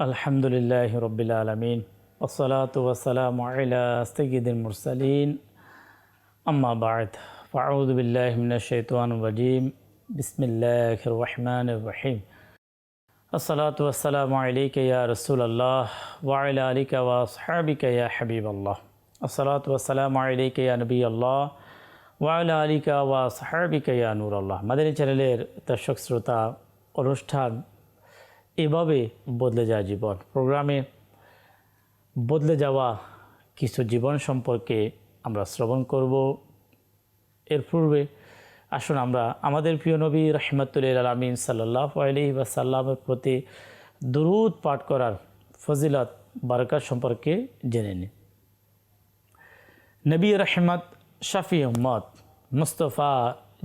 الحمد لله رب العالمين والصلاة والسلام على سيد المرسلين أما بعد فأعوذ بالله من الشيطان الرجيم بسم الله الرحمن الرحيم الصلاة والسلام عليك يا رسول الله وعلى آلك وأصحابك يا حبيب الله الصلاة والسلام عليك يا نبي الله ওয়াইলা আলিকা ওয়া সাহাবিকা ইয়া নূর আল্লাহ মাদানী চ্যানেলের দর্শক শ্রোতা অনুষ্ঠান এভাবে বদলে যায় জীবন। প্রোগ্রামে বদলে যাওয়া কিছু জীবন সম্পর্কে আমরা শ্রবণ করব। এর পূর্বে আসুন আমরা আমাদের প্রিয় নবী রহমতুল্লাহ আলমিন সাল্লাহ আলি সাল্লামের প্রতি দুরুদ পাঠ করার ফজিলত, বারকাত সম্পর্কে জেনে নিই। নবী রহমত, শফি উম্মত, মুস্তফা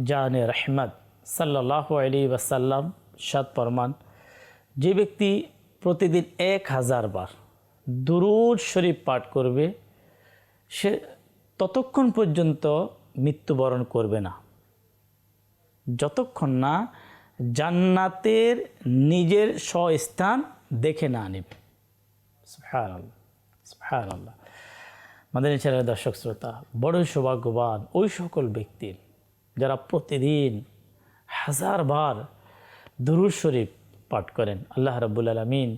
জানে রহমত সাল্লাহ আলী ওয়াসাল্লাম সাত পরমান যে ব্যক্তি প্রতিদিন এক হাজার বার দুরুদ শরীফ পাঠ করবে, সে ততক্ষণ পর্যন্ত মৃত্যুবরণ করবে না। যতক্ষণ না জান্নাতের নিজের স্বস্থান দেখে না নেবে। আল্লাহ আমাদের ছেলের, দর্শক শ্রোতা বড়ই সৌভাগ্যবান ওই সকল ব্যক্তির যারা প্রতিদিন হাজার বার দুরুদ শরীফ পাঠ করেন। আল্লাহ রাবুল আলমিন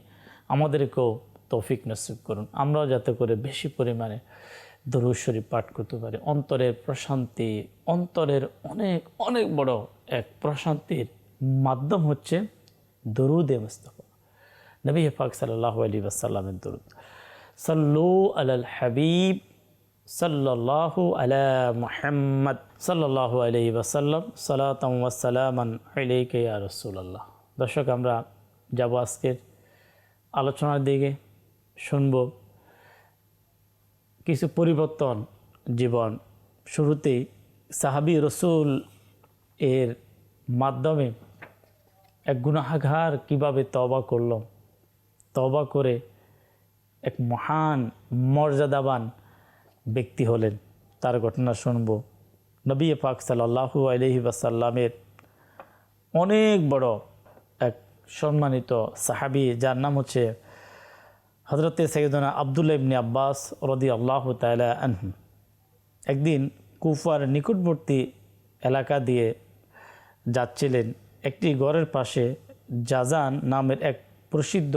আমাদেরকেও তৌফিক নসিব করুন। আমরাও যাতে করে বেশি পরিমাণে দরুদ শরীফ পাঠ করতে পারি। অন্তরের প্রশান্তি, অন্তরের অনেক অনেক বড় এক প্রশান্তির মাধ্যম হচ্ছে দরুদে মুস্তফা। নবী পাক সাল্লাহ আলী আসাল্লামের দরুদ। সাল্লু আলাল হাবিব, সাল্লাল্লাহু আলা মুহাম্মদ সাল্লাল্লাহু আলাইহি ওয়াসাল্লাম, সালাতাম ওয়াসালামান আলাইকা রাসূলুল্লাহ। দর্শক, আমরা যাব আজকের আলোচনার দিকে। শুনব কিছু পরিবর্তন জীবন। শুরুতেই সাহাবি রসুল এর মাধ্যমে এক গুনাহাঘার কীভাবে তবা করল? তবা করে এক মহান, মর্যাদাবান ব্যক্তি হলেন। তার ঘটনা শুনব। নবী পাক সাল্লাহু আলহি বাসাল্লামের অনেক বড় সম্মানিত সাহাবি, যার নাম হচ্ছে হজরতে সৈয়দনা আবদুল্লা ইবনি আব্বাস রদি আল্লাহ তালা আনহু। একদিন কুফার নিকটবর্তী এলাকা দিয়ে যাচ্ছিলেন একটি ঘরের পাশে জাজান নামের এক প্রসিদ্ধ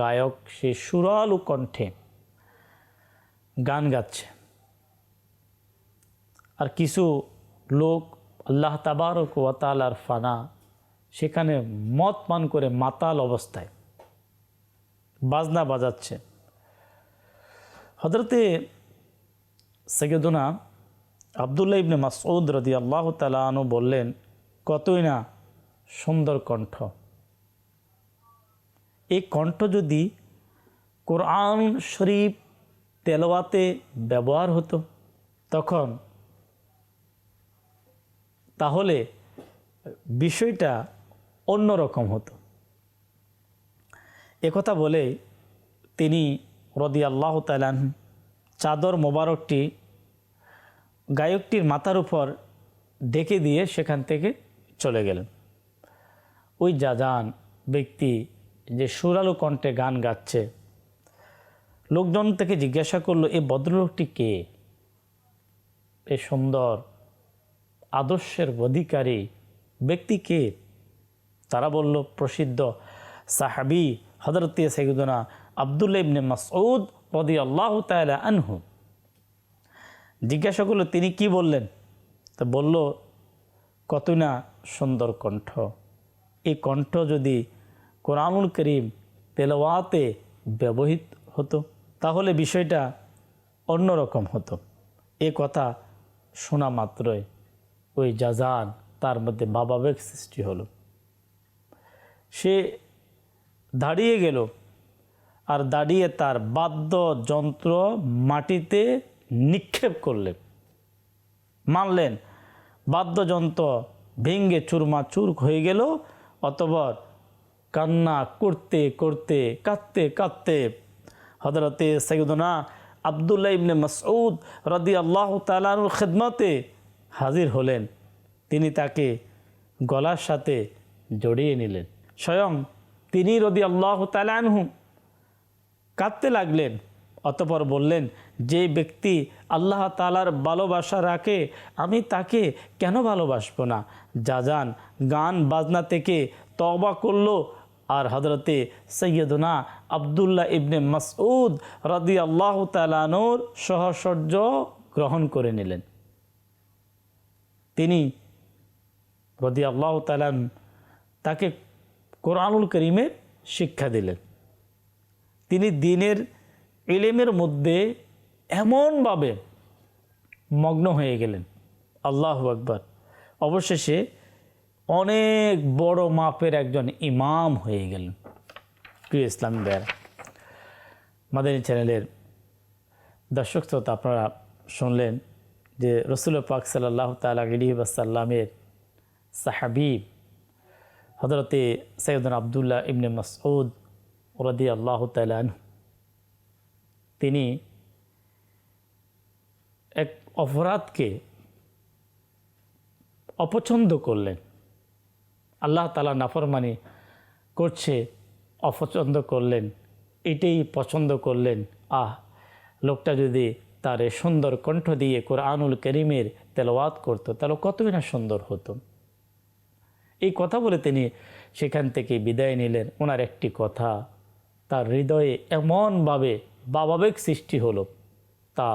গায়ক, সে সুরালু কণ্ঠে গান গাচ্ছে। আর কিছু লোক আল্লাহ তাবারক ওয়াতালার ফানা সেখানে মদ পান করে মাতাল অবস্থায় বাজনা বাজাচ্ছে। হজরতে সৈয়দুনা আবদুল্লাহ ইবনে মাসউদ রদি আল্লাহ তালানু বললেন, কতই না সুন্দর কণ্ঠ। এই কণ্ঠ যদি কোরআন শরীফ তেলোয়াতে ব্যবহার হতো, তখন তাহলে বিষয়টা অন্যরকম হতো। একথা বলে তিনি রদি আল্লাহ তালান চাদর মোবারকটি গায়কটির মাথার উপর ডেকে দিয়ে সেখান থেকে চলে গেলেন। ওই যাজান ব্যক্তি যে সুরালু কণ্ঠে গান গাচ্ছে, লোকজন থেকে জিজ্ঞাসা করল এই ভদ্রলোকটি কে? এ সুন্দর, আদর্শের অধিকারী, ব্যক্তি কে? তারা বলল, প্রসিদ্ধ সাহাবি হজরত সৈদুনা আবদুল্লা ইবনে মাসউদ রদি আল্লাহ তালা আনহু। জিজ্ঞাসা করল, তিনি কি বললেন? তা বলল, কত না সুন্দর কণ্ঠ। এই কণ্ঠ যদি কোরআনুল করিম তেলাওয়াতে ব্যবহৃত হতো, তাহলে বিষয়টা অন্যরকম হতো। এ কথা শোনা মাত্রই ওই জাজান তার মধ্যে ভাবাবেগ সৃষ্টি হলো। সে দাঁড়িয়ে গেল আর দাঁড়িয়ে তার বাদ্য যন্ত্র মাটিতে নিক্ষেপ করলেন। মানলেন, বাদ্যযন্ত্র ভেঙ্গে চুরমাচুর হয়ে গেল অতবর কান্না করতে করতে কাঁদতে কাঁদতে হজরতে সৈদনা আবদুল্লাহ ইবনে মসউদ রদি আল্লাহ তালানুর খেদমতে হাজির হলেন। তিনি তাকে গলার সাথে জড়িয়ে নিলেন। স্বয়ং তিনি রদি আল্লাহ তালানহু কাঁদতে লাগলেন, অতপর বললেন, যে ব্যক্তি আল্লাহ তালার ভালোবাসা রাখে, আমি তাকে কেন ভালোবাসবো না? যা যান, গান, বাজনা থেকে তবা করল। আর হজরতে সৈয়দনা আবদুল্লাহ ইবনে মাসউদ রদি আল্লাহ তালানোর সহসর্য গ্রহণ করে নিলেন। তিনি রদি আল্লাহ তালান তাকে কোরআনুল করিমের শিক্ষা দিলেন। তিনি দিনের ইলেমের মধ্যে এমনভাবে মগ্ন হয়ে গেলেন। আল্লাহ আকবর। অবশেষে অনেক বড় মাপের একজন ইমাম হয়ে গেলেন। প্রিয় ইসলামী বেয়ারা মাদানী চ্যানেলের দর্শক শ্রোতা, আপনারা শুনলেন যে রসুল পাক সাল্লাহ তালা আলিবাসাল্লামের সাহাবিব হজরতে সৈয়দন আবদুল্লাহ ইবনে মাসউদ রদি আল্লাহ তালান তিনি এক অপরাধকে অপছন্দ করলেন। আল্লাহ তালা নাফরমানি করছে, অপছন্দ করলেন, এটাই পছন্দ করলেন। আহ, লোকটা যদি তার সুন্দর কণ্ঠ দিয়ে কোরআনুল করিমের তেলাওয়াত করতো, তাহলে কতই না সুন্দর হতো। এই কথা বলে তিনি সেখান থেকে বিদায় নিলেন। ওনার একটি কথা, তার হৃদয়ে এমনভাবে বাবাবেগ সৃষ্টি হলো, তা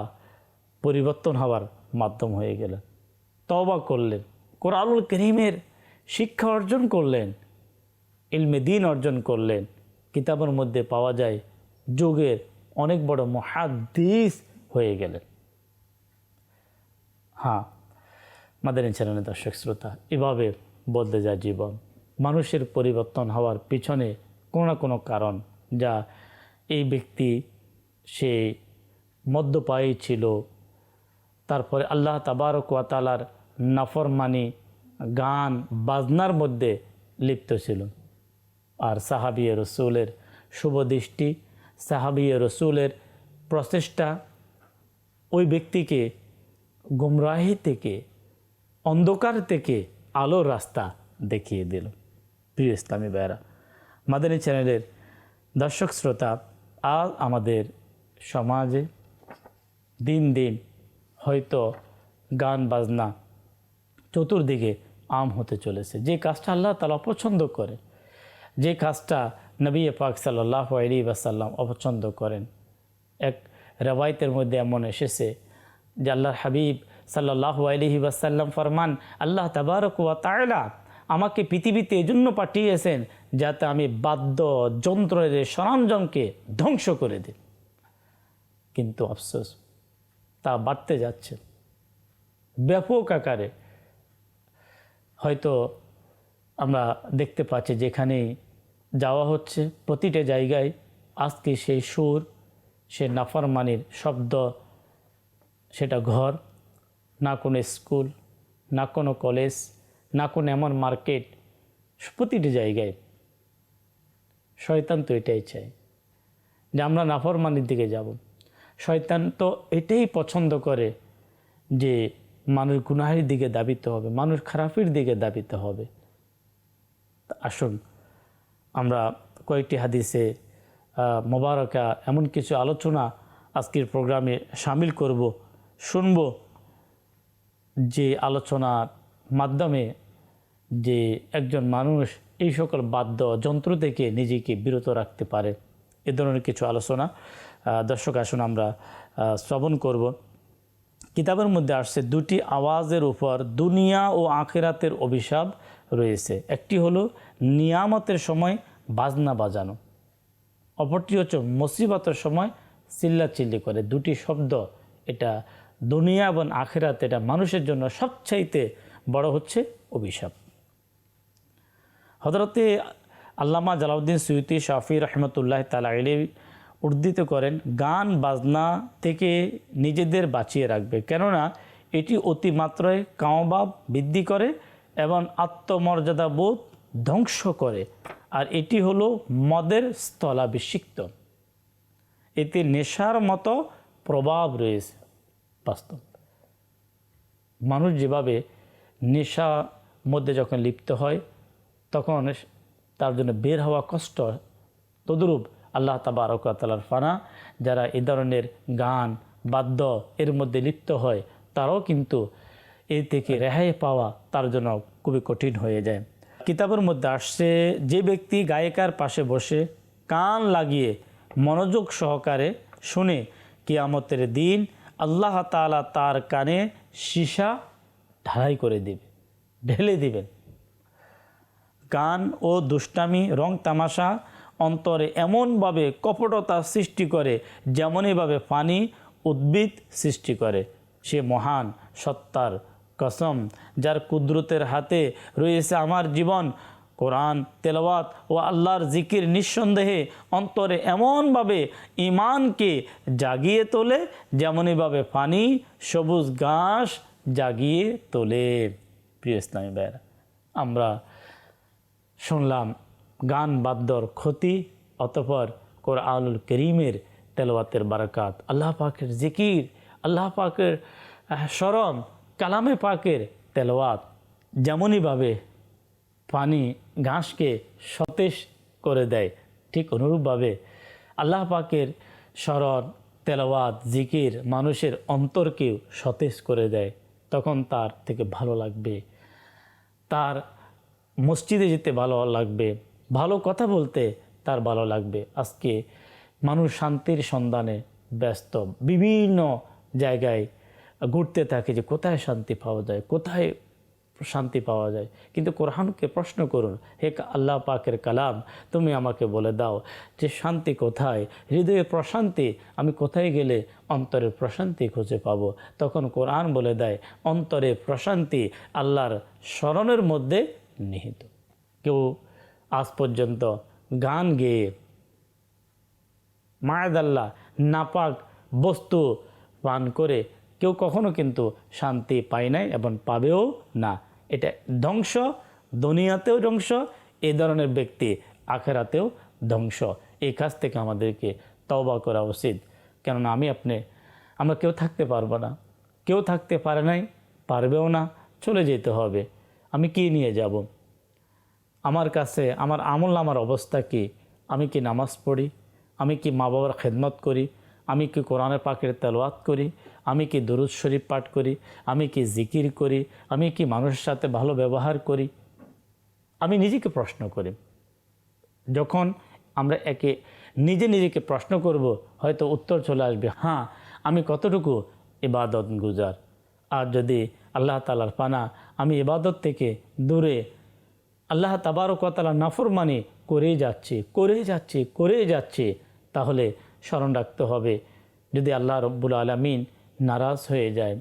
পরিবর্তন হওয়ার মাধ্যম হয়ে গেল। তবা করলেন, কোরআনুল করিমের শিক্ষা অর্জন করলেন, ইলমে দিন অর্জন করলেন। কিতাবের মধ্যে পাওয়া যায়, যুগের অনেক বড় মহাদিস হয়ে গেলেন। হ্যাঁ মাদানী চ্যানেলের দর্শক শ্রোতা, এভাবে বদলে যায় জীবন। মানুষের পরিবর্তন হওয়ার পিছনে কোনো না কোনো কারণ যা এই ব্যক্তি, সে মদ্যপায়ী ছিল। তারপরে আল্লাহ তাবারক ওয়াতালার নাফরমানি গান বাজনার মধ্যে লিপ্ত ছিল। আর সাহাবিয়া রসুলের শুভ শুভদৃষ্টি সাহাবিয়া রসুলের প্রচেষ্টা ওই ব্যক্তিকে, গুমরাহি থেকে, অন্ধকার থেকে আলোর রাস্তা দেখিয়ে দিল। প্রিয় ইসলামী বেড়া মাদানী চ্যানেলের দর্শক শ্রোতা, আজ আমাদের সমাজে দিন দিন হয়তো গান, বাজনা চতুর্দিকে আম হতে চলেছে। যে কাজটা আল্লাহ তালা অপছন্দ করে, যে কাজটা নবী পাক সাল্লাহ আলী বাসাল্লাম অপছন্দ করেন, এক রেওয়ায়তের মধ্যে এমন এসেছে যে আল্লাহর হাবিব সাল্লাহ আলহি বাসাল্লাম ফরমান, আল্লাহ তাবারক ওয়া তায়লা আমাকে পৃথিবীতে এজন্য পাঠিয়েছেন যাতে আমি বাদ্য যন্ত্রের সরঞ্জামকে ধ্বংস করে দিই। কিন্তু আফসোস, তা বাড়তে যাচ্ছে। ব্যাপক আকারে। হয়তো আমরা দেখতে পাচ্ছি যেখানেই যাওয়া হচ্ছে, প্রতিটা জায়গায় আজকে সেই সুর, সে নাফরমানির শব্দ, সেটা ঘর না কোনো স্কুল, না কোনো কলেজ, না কোনো এমন মার্কেট, প্রতিটি জায়গায়। শয়তান তো এটাই চায় যে আমরা নাফরমানির দিকে যাব। শয়তান তো এটাই পছন্দ করে যে মানুষ গুনাহের দিকে দাবিতে হবে, মানুষ খারাপের দিকে দাবিতে হবে। আসুন, আমরা কয়েকটি হাদিসে মোবারকা এমন কিছু আলোচনা আজকের প্রোগ্রামে সামিল করব, শুনব যে আলোচনার মাধ্যমে যে একজন মানুষ এই সকল বাদ্য যন্ত্র থেকে নিজেকে বিরত রাখতে পারে, এ ধরনের কিছু আলোচনা দর্শক আসুন আমরা শ্রবণ করব। কিতাবের মধ্যে আসছে দুটি আওয়াজের উপর দুনিয়া ও আখেরাতের অভিশাপ রয়েছে। একটি হলো, নিয়ামতের সময় বাজনা বাজানো। অপরটি হচ্ছে, মুসিবতের সময় চিল্লাচিল্লি করে। দুটি শব্দ এটা দুনিয়া এবং আখেরাত এটা মানুষের জন্য সবচাইতে বড় হচ্ছে অভিশাপ। হজরতে আল্লামা জালাউদ্দিন সৈয়দি শাফি রহমতুল্লাহ তালা আলী উদ্ধৃত করেন, গান বাজনা থেকে নিজেদের বাঁচিয়ে রাখবে। কেননা এটি অতিমাত্রায় কামবাব বৃদ্ধি করে এবং আত্মমর্যাদা বোধ ধ্বংস করে। আর এটি হলো মদের স্থলাভিষিক্ত। এতে নেশার মতো প্রভাব রয়েছে। বাস্তব। মানুষ যেভাবে নেশা মধ্যে যখন লিপ্ত হয়, তখন তার জন্য বের হওয়া কষ্ট। তদ্রূপ আল্লাহ তাবারকাতালার ফানা, যারা এ ধরনের গান, বাদ্য এর মধ্যে লিপ্ত হয়, তারাও কিন্তু এর থেকে রেহাই পাওয়া তার জন্য খুবই কঠিন হয়ে যায়। কিতাবের মধ্যে আসছে, যে ব্যক্তি গায়িকার পাশে বসে কান লাগিয়ে মনোযোগ সহকারে শুনে কিয়ামতের দিন আল্লাহ তাআলা তার কানে সীসা ঢালাই করে দিবে, ঢেলে দিবেন গান ও দুষ্টামি, রং তামাশা অন্তরে এমনভাবে কপটতা সৃষ্টি করে যেমনইভাবে পানি উদ্ভিদ সৃষ্টি করে। সে মহান, সত্তার, কসম, যার কুদরতের হাতে রয়েছে আমার জীবন কোরআন, তেলাওয়াত ও আল্লাহর জিকির নিঃসন্দেহে অন্তরে এমনভাবে ইমানকে জাগিয়ে তোলে যেমনইভাবে পানি, সবুজ ঘাস জাগিয়ে তোলে। প্রিয় ইসলামী ভাইয়েরা, আমরা শুনলাম গান বাদ্যর ক্ষতি, অতপর কোরআনুল করিমের তেলাওয়াতের বারাকাত, আল্লাহ পাকের জিকির, আল্লাহ পাকের স্মরণ, কালামে পাকের তেলাওয়াত যেমনইভাবে পানি ঘাসকে সতেজ করে দেয়। ঠিক অনুরূপভাবে আল্লাহ পাকের স্মরণ, তেলাওয়াত, জিকির মানুষের অন্তরকেও সতেজ করে দেয়। তখন তার থেকে ভালো লাগবে। তার মসজিদে যেতে ভালো লাগবে। ভালো কথা বলতে তার ভালো লাগবে। আজকে মানুষ শান্তির সন্ধানে ব্যস্ত। বিভিন্ন জায়গায় ঘুরতে থাকে যে কোথায় শান্তি পাওয়া যায়, কোথায় শান্তি পাওয়া যায়। কিন্তু কোরআনকে প্রশ্ন করুন, হে আল্লাহ পাকের কালাম, তুমি আমাকে বলে দাও যে শান্তি কোথায়? হৃদয়ে প্রশান্তি, আমি কোথায় গেলে অন্তরের প্রশান্তি খুঁজে পাবো? তখন কোরআন বলে দেয়, অন্তরে প্রশান্তি আল্লাহর স্মরণের মধ্যে নিহিত। কেউ আজ পর্যন্ত গান গেয়ে মায়াদাল্লাহ নাপাক বস্তু পান করে কেউ কখনো কিন্তু শান্তি পায় নাই এবং পাবেও না। এটা ধ্বংস, দুনিয়াতেও ধ্বংস, এ ধরনের ব্যক্তি আখেরাতেও ধ্বংস। এই কাজ থেকে আমাদেরকে তওবা করা উচিত। কেননা আমি আপনি, আমরা কেউ থাকতে পারব না। কেউ থাকতে পারে নাই, পারবেও না, চলে যেতে হবে। আমি কি নিয়ে যাব? আমার কাছে, আমার আমল আমার অবস্থা কি? আমি কি নামাজ পড়ি? আমি কি মা বাবার খেদমত করি? আমি কি কোরআনের পাকের তেলোয়াত করি? আমি কি দরুদ শরীফ পাঠ করি? আমি কি জিকির করি? আমি কি মানুষের সাথে ভালো ব্যবহার করি? আমি নিজেকে প্রশ্ন করি। যখন আমরা একে নিজে নিজেকে প্রশ্ন করব, হয়তো উত্তর চলে আসবে হ্যাঁ আমি কতটুকু ইবাদত গুজার? আর যদি আল্লাহ তালার পানা, আমি ইবাদত থেকে দূরে আল্লাহ তাবারকতালা নাফরমানি করেই যাচ্ছি করেই যাচ্ছি করেই যাচ্ছি, তাহলে স্মরণ রাখতে হবে। যদি আল্লাহ রব্বুল আলমিন নারাজ হয়ে যায়,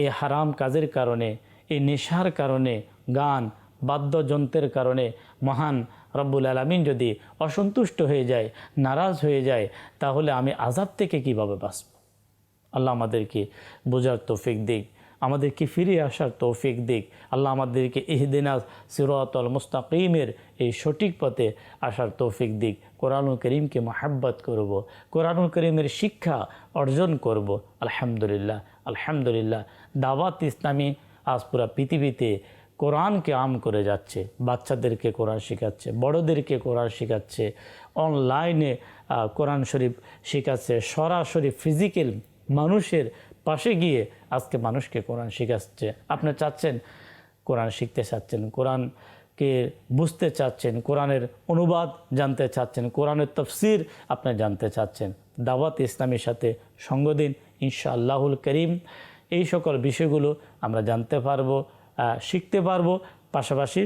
এই হারাম কাজের কারণে, এই নেশার কারণে, গান, বাদ্যযন্ত্রের কারণে মহান রব্বুল আলমিন যদি অসন্তুষ্ট হয়ে যায়, নারাজ হয়ে যায়, তাহলে আমি আজাব থেকে কীভাবে বাঁচব? আল্লাহ আমাদেরকে বোঝার তৌফিক দিক, আমাদেরকে ফিরে আসার তৌফিক দিক। আল্লাহ আমাদেরকে ইহদিনা সিরাতল মুস্তাকিমের এই সঠিক পথে আসার তৌফিক দিক। কোরআনুল করিমকে মহাব্বত করব। কোরআনুল করিমের শিক্ষা অর্জন করব আলহামদুলিল্লাহ আলহামদুলিল্লাহ দাওয়াত ইসলামী আজ পুরা পৃথিবীতে কোরআনকে আম করে যাচ্ছে, বাচ্চাদেরকে কোরআন শেখাচ্ছে, বড়দেরকে কোরআন শেখাচ্ছে, অনলাইনে কোরআন শরীফ শেখাচ্ছে, সরাসরি ফিজিক্যাল মানুষের পাশে গিয়ে আজকে মানুষকে কোরআন শেখাচ্ছে আপনি চাচ্ছেন কোরআন শিখতে চাচ্ছেন কোরআনকে বুঝতে চাচ্ছেন কোরআনের অনুবাদ জানতে চাচ্ছেন কোরআনের তফসির আপনি জানতে চাচ্ছেন দাওয়াত ইসলামের সাথে সঙ্গ দিন ইনশা আল্লাহুল করিম। এই সকল বিষয়গুলো আমরা জানতে পারব শিখতে পারব পাশাপাশি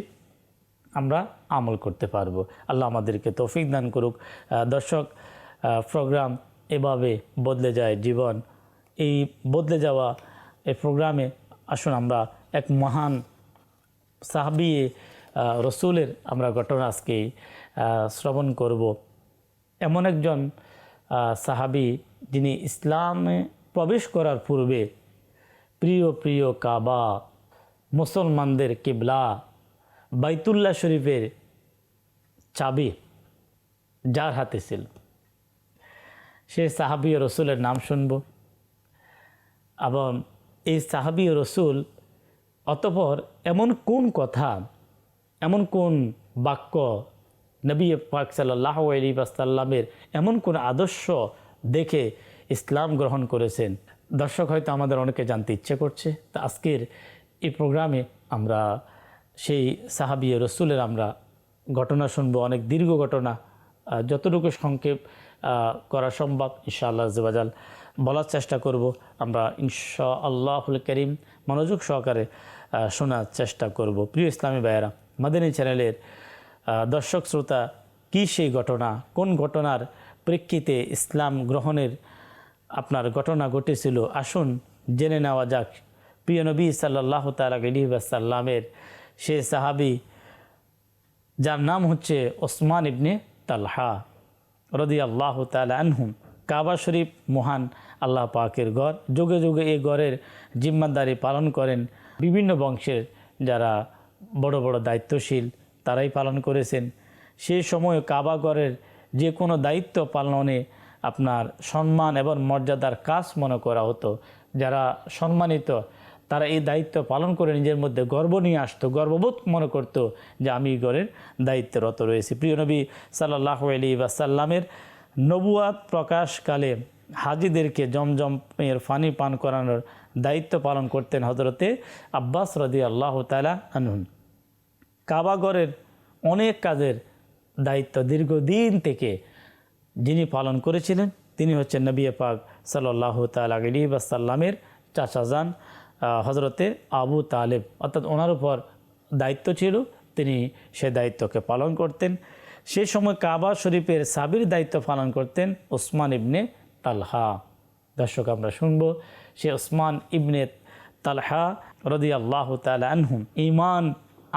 আমরা আমল করতে পারব। আল্লাহ আমাদেরকে তৌফিক দান করুক। দর্শক প্রোগ্রাম এভাবে বদলে যায় জীবন। এই বদলে যাওয়া এই প্রোগ্রামে আসুন আমরা এক মহান সাহাবি আহ, রসুলের আমরা ঘটনা আজকে শ্রবণ করব। এমন একজন সাহাবি যিনি ইসলামে প্রবেশ করার পূর্বে প্রিয় প্রিয় কাবা, মুসলমানদের কিবলা, বাইতুল্লাহ শরীফের চাবি যার হাতে ছিল। সে সাহাবি রসুলের নাম শুনব। এবং এই সাহাবি রসুল অতপর এমন কোন কথা এমন কোন বাক্য নবী পাক সাল্লাহ আলী বাসাল্লামের এমন কোন আদর্শ দেখে ইসলাম গ্রহণ করেছেন? দর্শক হয়তো আমাদের অনেকে জানতে ইচ্ছে করছে। তা আজকের এই প্রোগ্রামে আমরা সেই সাহাবি রসুলের আমরা ঘটনা শুনব, অনেক দীর্ঘ ঘটনা যতটুকু সংক্ষেপ করা সম্ভব ইনশাআল্লাহ জবাজাল বলার চেষ্টা করব। আমরা ইনশা আল্লাহুল করিম মনোযোগ সহকারে শোনার চেষ্টা করব। প্রিয় ইসলামী ভাইয়েরা মাদানী চ্যানেলের দর্শক শ্রোতা, কী সেই ঘটনা? কোন ঘটনার প্রেক্ষিতে ইসলাম গ্রহণের আপনার ঘটনা ঘটেছিল? আসুন জেনে নেওয়া যাক। প্রিয় নবী সাল্লাহ তালামের সে সাহাবি, যার নাম হচ্ছে ওসমান ইবনে তালহা রদি আল্লাহ তালা আনহুম। কাবা শরীফ মহান আল্লাহ পাকের গড় যুগে যুগে এই ঘরের জিম্মাদারি পালন করেন বিভিন্ন বংশের যারা বড় বড় দায়িত্বশীল তারাই পালন করেছেন। সেই সময় কাবাগরের যে কোনো দায়িত্ব পালনে আপনার সম্মান এবং মর্যাদার কাজ মনে করা হতো। যারা সম্মানিত, তারা এই দায়িত্ব পালন করে নিজের মধ্যে গর্ব নিয়ে আসতো, গর্ববোধ মনে করতো যে আমি ঘরের দায়িত্বরত রয়েছি। প্রিয় নবী সাল্লাহ আলী বাসাল্লামের নবুয়াত প্রকাশকালে হাজিদেরকে জমজমের ফানি পান করানোর দায়িত্ব পালন করতেন হজরতে আব্বাস রদি আল্লাহ তালা আনহুন। কাবাগরের অনেক কাজের দায়িত্ব দীর্ঘদিন থেকে যিনি পালন করেছিলেন, তিনি হচ্ছেন নবী পাক সাল্লাহ তালি বাসাল্লামের চাচাজান হজরতে আবু তালেব। অর্থাৎ ওনার উপর দায়িত্ব ছিল, তিনি সে দায়িত্বকে পালন করতেন। সে সময় কাবা শরীফের সাবির দায়িত্ব পালন করতেন ওসমান ইবনে তালহা। দর্শক, আমরা শুনব সে ওসমান ইবনে তালহা রদি আল্লাহ তালা আনহুম ইমান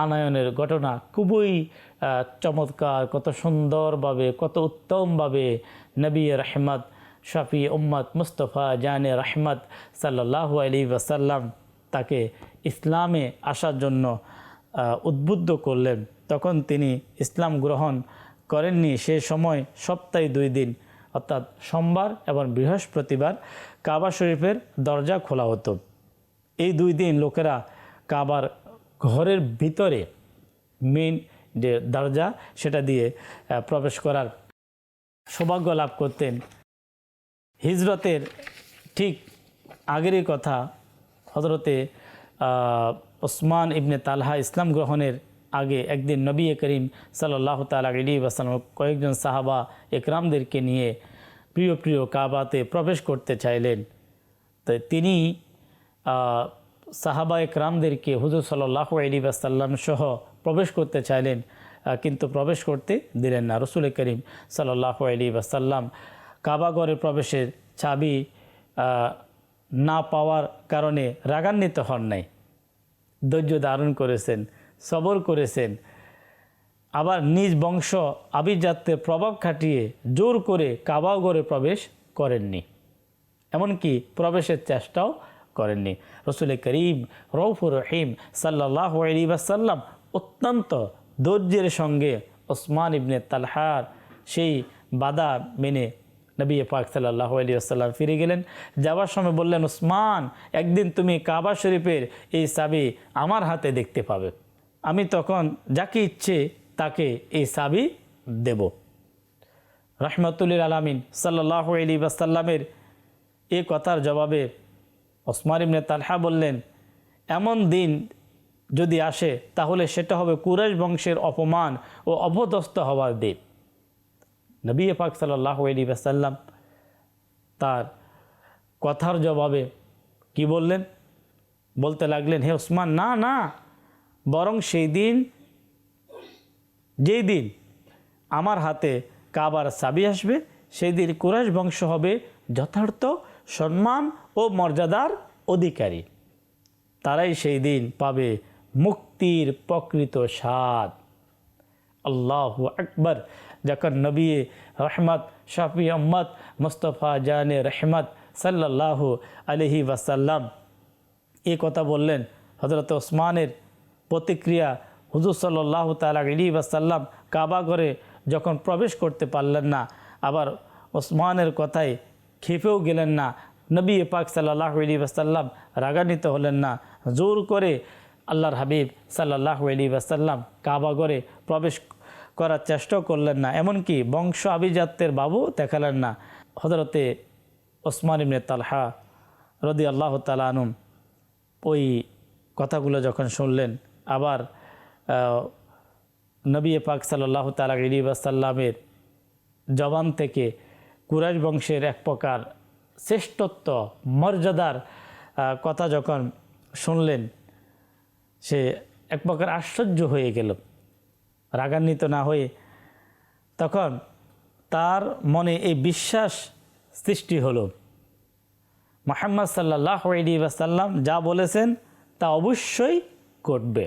আনায়নের ঘটনা খুবই চমৎকার, কত সুন্দরভাবে, কত উত্তমভাবে নবী রহমত, শফি উম্মত মুস্তফা জানে রহমত সাল্লাহ আলী ওয়াসাল্লাম তাকে ইসলামে আসার জন্য উদ্বুদ্ধ করলেন। তখন তিনি ইসলাম গ্রহণ করেননি। সে সময় সপ্তাহে দুই দিন অর্থাৎ সোমবার এবং বৃহস্পতিবার কাবা শরীফের দরজা খোলা হতো। এই দুই দিন লোকেরা কাবার ঘরের ভিতরে মেন যে দরজা, সেটা দিয়ে প্রবেশ করার সৌভাগ্য লাভ করতেন। হিজরতের ঠিক আগেরই কথা হজরতে ওসমান ইবনে তালহা ইসলাম গ্রহণের আগে একদিন নবী করিম সাল্লাহ তালা আলী ওয়াসালাম কয়েকজন সাহাবা একরামদেরকে নিয়ে প্রিয় প্রিয় কাবাতে প্রবেশ করতে চাইলেন। তো তিনি সাহাবা একরামদেরকে হুজুর সাল্লাহ আলী আসাল্লাম সহ প্রবেশ করতে চাইলেন কিন্তু প্রবেশ করতে দিলেন না। রসুল করিম সাল্লাহ আলী আসাল্লাম কাবাগরে প্রবেশের চাবি না পাওয়ার কারণে রাগান্বিত হন নাই। ধৈর্য ধারণ করেছেন। সবর করেছেন। আবার নিজ বংশ আবিজাত্যের প্রভাব খাটিয়ে জোর করে কাবাগরে প্রবেশ করেননি। এমনকি প্রবেশের চেষ্টাও করেননি। রসুল করিম রৌফুর রহিম সাল্লাহ আলী বাসাল্লাম অত্যন্ত ধৈর্যের সঙ্গে ওসমান ইবনে তালহার সেই বাধা মেনে নবী পাক সাল্লাহ আলী আসাল্লাম ফিরে গেলেন। যাওয়ার সময় বললেন, ওসমান, একদিন তুমি কাবা শরীফের এই চাবি আমার হাতে দেখতে পাবে। আমি তখন যাকে ইচ্ছে তাকে এই চাবি দেব। রহমতুল্লিল আলমিন সাল্লাহ আলী বাসাল্লামের এ কথার জবাবে ওসমান ইবনে তালহা বললেন, এমন দিন যদি আসে, তাহলে সেটা হবে কুরাইশ বংশের অপমান ও অপদস্থ হওয়ার দিন। নবী পাক সাল্লাহ আলী বাসাল্লাম তার কথার জবাবে কি বললেন? বলতে লাগলেন, হে ওসমান, না না বরং সেই দিন, যেই দিন আমার হাতে কাবার চাবি আসবে, সেই দিন কুরাইশ বংশ হবে যথার্থ সম্মান ও মর্যাদার অধিকারী। তারাই সেই দিন পাবে মুক্তির প্রকৃত স্বাদ। আল্লাহ আকবর। যখন নবী রহমত, শাফি আহমদ মুস্তফা জানে রহমত সাল্লাহ আলহি ওয়াসাল্লাম এই কথা বললেন হজরত ওসমানের প্রতিক্রিয়া হুজুর সাল্লাহ তালা আলী ওয়াসাল্লাম কাবা ঘরে যখন প্রবেশ করতে পারলেন না, আবার ওসমানের কথায় খেপেও গেলেন না, নবী পাক সাল্লাহ আলী ওয়াসাল্লাম রাগান্বিত হলেন না, জোর করে আল্লাহর হাবিব সাল্লাহ আলী ওয়াসাল্লাম কাবা ঘরে প্রবেশ করার চেষ্টাও করলেন না, এমনকি বংশ আভিজাত্যের বাবু দেখালেন না। হজরতে ওসমান ইবনে তালহা রদি আল্লাহ তালানুম ওই কথাগুলো যখন শুনলেন আবার নবী পাক সাল্লাহ তালা ইলি সাল্লামের জবান থেকে কুরাইশ বংশের এক প্রকার শ্রেষ্ঠত্ব, মর্যাদার কথা যখন শুনলেন, সে এক প্রকার আশ্চর্য হয়ে গেল। রাগান্বিত না হয়ে তখন তার মনে এই বিশ্বাস সৃষ্টি হলো। মোহাম্মদ সাল্লাহ আলী সাল্লাম যা বলেছেন তা অবশ্যই ঘটবে।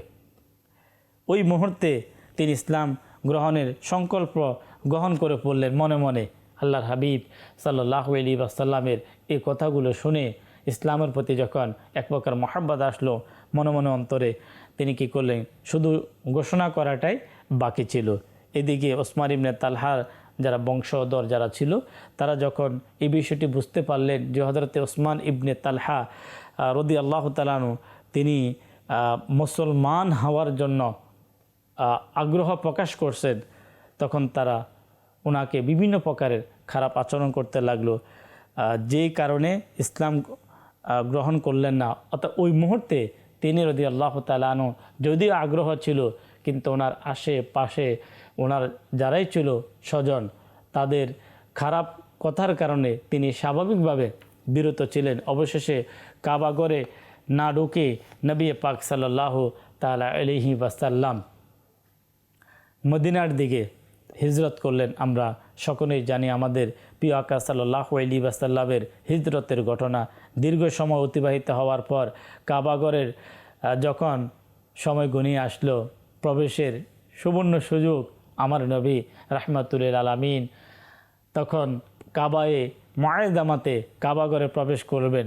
ওই মুহূর্তে তিনি ইসলাম গ্রহণের সংকল্প গ্রহণ করে পড়লেন মনে মনে। আল্লাহর হাবিব সাল্লাহ আলী সাল্লামের এই কথাগুলো শুনে ইসলামের প্রতি যখন এক প্রকার মহাব্বাদ আসলো, মনে মনে অন্তরে তিনি কি করলেন? শুধু ঘোষণা করাটাই বাকি ছিল। এদিকে ওসমান ইবনে তালহার যারা বংশধর যারা ছিল, তারা যখন এই বিষয়টি বুঝতে পারলেন যে হজরতে ওসমান ইবনে তালহা রদি আল্লাহ তালানু তিনি মুসলমান হওয়ার জন্য আগ্রহ প্রকাশ করছেন তখন তারা ওনাকে বিভিন্ন প্রকারের খারাপ আচরণ করতে লাগল। যেই কারণে ইসলাম গ্রহণ করলেন না। অর্থাৎ ওই মুহূর্তে তিনি রদি আল্লাহ তালানু যদিও আগ্রহ ছিল, কিন্তু ওনার আশেপাশে ওনার যারাই ছিল স্বজন, তাদের খারাপ কথার কারণে তিনি স্বাভাবিকভাবে বিরত ছিলেন। অবশেষে কাবাগরে না ঢুকে নবী পাক সাল্লাহ তালা আলহি বাসাল্লাম মদিনার দিকে হিজরত করলেন আমরা সকলেই জানি আমাদের প্রিয় আকা সাল্লাহ আলী বাসাল্লামের হিজরতের ঘটনা। দীর্ঘ সময় অতিবাহিত হওয়ার পর কাবাগরের যখন সময় গনিয়ে আসলো, প্রবেশের সুবর্ণ সুযোগ আমার নবী রাহমাতুল আলামিন, তখন কাবায়ে মায়ের দামাতে কাবাগরে প্রবেশ করবেন।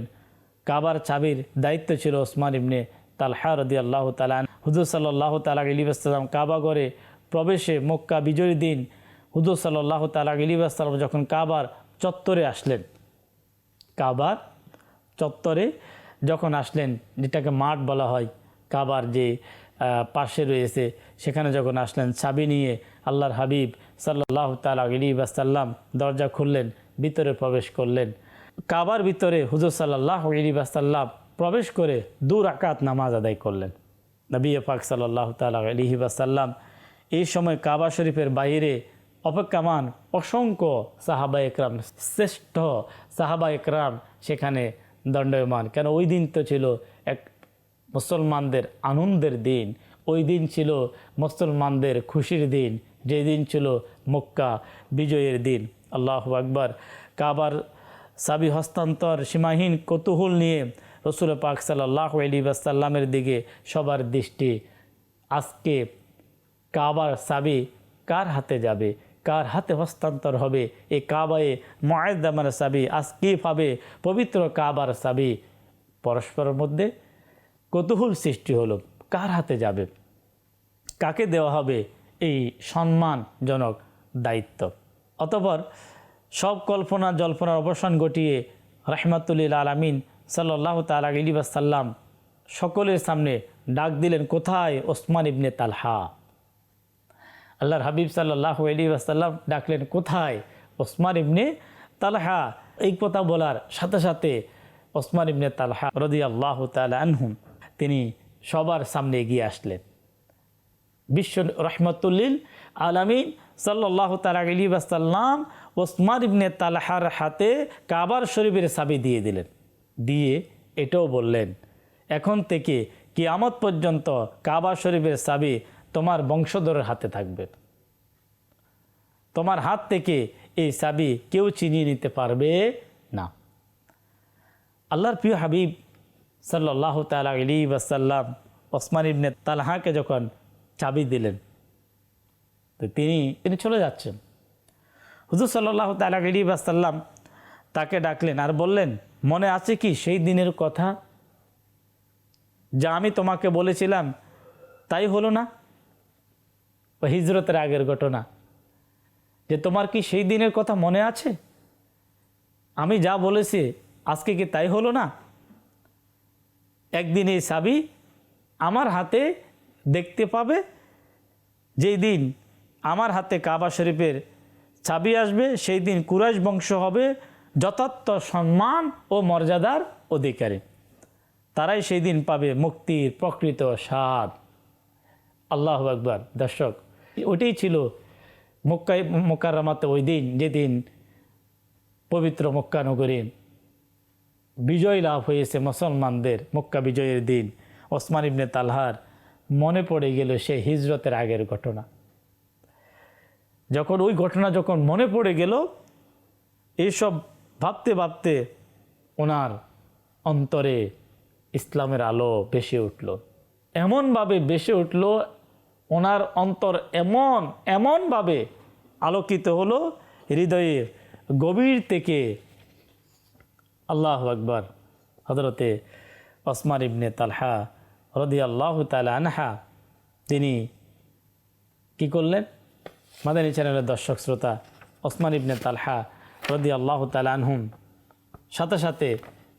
কাবার চাবির দায়িত্ব ছিল ওসমান ইবনে তালহা রদি আল্লাহ তালান হুজুর সাল্লাহ তালা ইলিবাসাল্লাম কাবাগরে প্রবেশে মক্কা বিজয়ী দিন হুজুর সাল্লাহ তালা ইলিবাসাল্লাম যখন কাবার চত্বরে আসলেন, কাবার চত্বরে যখন আসলেন, যেটাকে মাঠ বলা হয়, কাবার যে পাশে রয়েছে, সেখানে যখন আসলেন, চাবি নিয়ে আল্লাহর হাবিব সাল্লাহ তালা ইলিবাসাল্লাম দরজা খুললেন, ভিতরে প্রবেশ করলেন। কাবার ভিতরে হুজুর সাল্লাহ ইলিবাসাল্লাম প্রবেশ করে দু রাকাত নামাজ আদায় করলেন। নবী পাক সাল্লাহ তালা আলিহিবাসাল্লাম এই সময় কাবা শরীফের বাইরে অপেক্ষামান অসংখ্য সাহাবা একরাম, শ্রেষ্ঠ সাহাবা একরাম সেখানে দণ্ডয়মান। কেন? ওই দিন তো ছিল এক মুসলমানদের আনন্দের দিন, ওই দিন ছিল মুসলমানদের খুশির দিন যে দিন ছিল মক্কা বিজয়ের দিন। আল্লাহ আকবর। কাবার সাবি হস্তান্তর সীমাহীন কৌতূহল নিয়ে রসুল পাক সাল্লাহ আলী বাসাল্লামের দিকে সবার দৃষ্টি। আজকে কাবার সাবি কার হাতে যাবে? কার হাতে হস্তান্তর হবে? এই কাবায়ে ময়েদামার সাবি আজ কী পাবে? পবিত্র কাবার সাবি। পরস্পরের মধ্যে কৌতূহল সৃষ্টি হলো, কার হাতে যাবে? কাকে দেওয়া হবে? এই সম্মানজনক দায়িত্ব। অতপর সব কল্পনা জল্পনার অবসান ঘটিয়ে রাহমাতুল্লিল আলামিন সাল্লাহ তালা ইলিবাসাল্লাম সকলের সামনে ডাক দিলেন, কোথায় ওসমান ইবনে তালহা? আল্লাহর হাবিব সাল্লাহ আলী ডাকলেন, কোথায় ওসমান ইবনে তালহা? এই কথা বলার সাথে সাথে ওসমান ইবনে তালহা রদি আল্লাহ আনহুম তিনি সবার সামনে এগিয়ে আসলেন। বিশ্ব রহমতুল্লিল আলমিন সাল্লাহ তালা আলী আসাল্লাম ওসমান ইবনে তালহার হাতে কাবার শরীফের চাবি দিয়ে দিলেন। দিয়ে এটাও বললেন, এখন থেকে কিয়ামত পর্যন্ত কাবা শরীফের চাবি তোমার বংশধরের হাতে থাকবে। তোমার হাত থেকে এই চাবি কেউ চিনিয়ে নিতে পারবে না। আল্লাহর প্রিয় হাবিব সাল্লাহ তালা আলী ওয়াসাল্লাম ওসমান ইবনে তালহাকে যখন চাবি দিলেন, তো তিনি তিনি চলে যাচ্ছেন। হুজুর সাল্লাহ তালা আলী ওয়াসাল্লাম তাকে ডাকলেন আর বললেন, মনে আছে কি সেই দিনের কথা যা আমি তোমাকে বলেছিলাম? তাই হলো না? হিজরতের আগের ঘটনা। যে তোমার কি সেই দিনের কথা মনে আছে? আমি যা বলেছি, আজকে কি তাই হলো না? একদিন এই চাবি আমার হাতে দেখতে পাবে যেই দিন আমার হাতে কাবা শরীফের চাবি আসবে, সেই দিন কুরাইশ বংশ হবে, যথার্থ সম্মান ও মর্যাদার অধিকারী। তারাই সেই দিন পাবে মুক্তির প্রকৃত স্বাদ। আল্লাহ আকবার। দর্শক, ওইটাই ছিল মক্কায়, মোকাররামাতে ওই দিন, যেদিন পবিত্র মক্কা নগরী বিজয় লাভ হয়েছে মুসলমানদের মক্কা বিজয়ের দিন। ওসমান ইবনে তালহার মনে পড়ে গেল সে হিজরতের আগের ঘটনা। যখন ওই ঘটনা যখন মনে পড়ে গেল এইসব ভাবতে ভাবতে ওনার অন্তরে ইসলামের আলো বেশি উঠল। এমনভাবে বেশি উঠল, ওনার অন্তর এমন, এমনভাবে আলোকিত হলো, হৃদয়ের গভীর থেকে আল্লাহ আকবর হজরতে ওসমান ইবনে তালহা রদি আল্লাহ তালা আনহা, তিনি কি করলেন? মাদানী চ্যানেলের দর্শক শ্রোতা ওসমান ইবনে তালহা রদি আল্লাহ তালা সাথে সাথে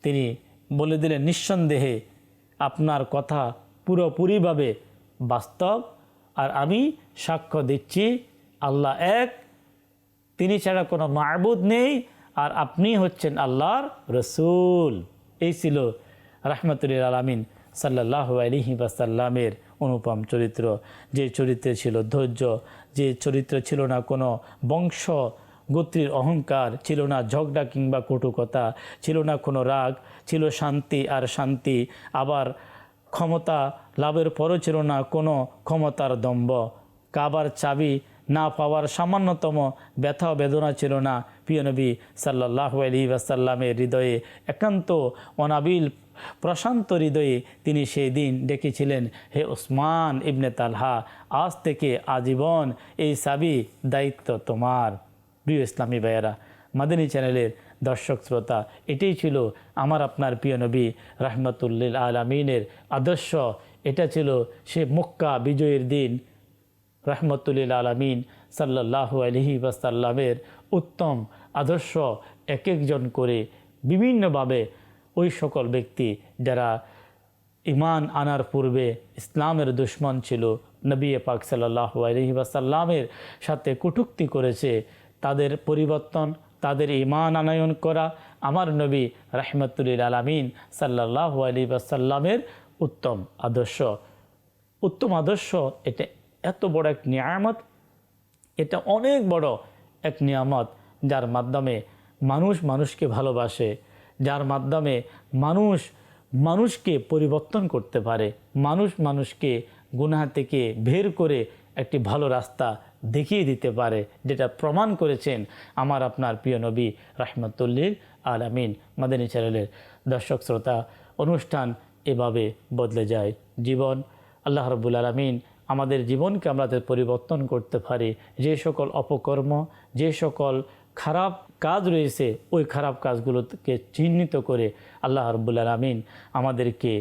তিনি বলে দিলেন, নিঃসন্দেহে আপনার কথা পুরোপুরিভাবে বাস্তব আর আমি সাক্ষ্য দিচ্ছি, আল্লাহ এক, তিনি ছাড়া কোনো মাহবুদ নেই আর আপনি হচ্ছেন আল্লাহর রসুল। এই ছিল রাহমাতুল আলমিন সাল্লাহ আলিহি বাসাল্লামের অনুপম চরিত্র। যে চরিত্রে ছিল ধৈর্য, যে চরিত্র ছিল না কোনো বংশ গোত্রীর অহংকার, ছিল না ঝগড়া কিংবা কটুকতা, ছিল না কোনো রাগ, ছিল শান্তি আর শান্তি। আবার ক্ষমতা লাভের পরও ছিল না কোনো ক্ষমতার দম্ভ। কাবার চাবি না পাওয়ার সামান্যতম ব্যথা বেদনা ছিল না। প্রিয়নবী সাল্লাহ আলী ওয়াসাল্লামের হৃদয়ে একান্ত অনাবিল প্রশান্ত হৃদয়ে তিনি সেই দিন ডেকেছিলেন, হে ওসমান ইবনে তালহা, আজ থেকে আজীবন এই সাবি দায়িত্ব তোমার। প্রিয় ইসলামী ভাইয়েরা, মাদিনী চ্যানেলের দর্শক শ্রোতা, এটাই ছিল আমার আপনার প্রিয় নবী রাহমাতুল্লিল আলমিনের আদর্শ। এটা ছিল সে মক্কা বিজয়ের দিন রহমতুল্লিল আলমিন সাল্লাহ আলহি ওয়াসাল্লামের উত্তম আদর্শ এক একজন করে বিভিন্নভাবে ওই সকল ব্যক্তি যারা ইমান আনার পূর্বে ইসলামের দুশ্মন ছিল, নবী পাক সাল্লাহ আলহি ওয়াসাল্লামের সাথে কটুক্তি করেছে, তাদের পরিবর্তন, তাদের ইমান আনায়ন করা আমার নবী রহমতুল্লিল আলমিন সাল্লাহ আলী ওয়াসাল্লামের উত্তম আদর্শ। উত্তম আদর্শ এটা এত বড় এক নিয়ামত, এটা অনেক বড় এক নিয়ামত যার মাধ্যমে মানুষ মানুষকে ভালোবাসে। যার মাধ্যমে মানুষ মানুষকে পরিবর্তন করতে পারে। মানুষ মানুষকে গুনাহ থেকে বের করে একটি ভালো রাস্তা দেখিয়ে দিতে পারে, যেটা প্রমাণ করেছেন আমার আপনার প্রিয় নবী রাহমাতুল্লিল আলামিন। মাদানী চ্যানেলের দর্শক শ্রোতা, অনুষ্ঠান এভাবে বদলে যায়। জীবন, আল্লাহ রবুল আলমিন আমাদের জীবনকে আমাদের পরিবর্তন করতে পারি, যে সকল অপকর্ম, যে সকল খারাপ কাজ রয়েছে, ওই খারাপ কাজগুলোকে চিহ্নিত করে আল্লাহ রব্বুল আলমিন আমাদেরকে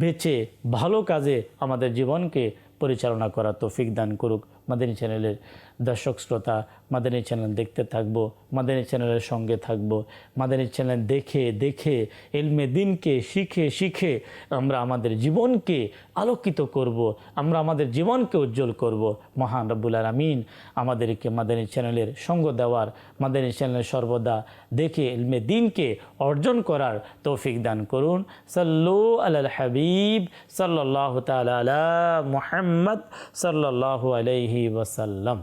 বেঁচে ভালো কাজে আমাদের জীবনকে পরিচালনা করা তৌফিক দান করুক। মাদিনী চ্যানেলের দর্শক, শ্রোতা, মাদানী চ্যানেল দেখতে থাকব, মাদানী চ্যানেলের সঙ্গে থাকব, মাদানী চ্যানেল দেখে দেখে, এলমে দিনকে শিখে শিখে আমরা আমাদের জীবনকে আলোকিত করব। আমরা আমাদের জীবনকে উজ্জ্বল করব। মহান রব্বুল আলমিন আমাদেরকে মাদানী চ্যানেলের সঙ্গ দেওয়ার, মাদানী চ্যানেল সর্বদা দেখে, এলমে দিনকে অর্জন করার তৌফিক দান করুন সাল্লু আল হাবিব সাল্লাহ তালা মোহাম্মদ সাল্লাহ আলাইহি ওয়াসাল্লাম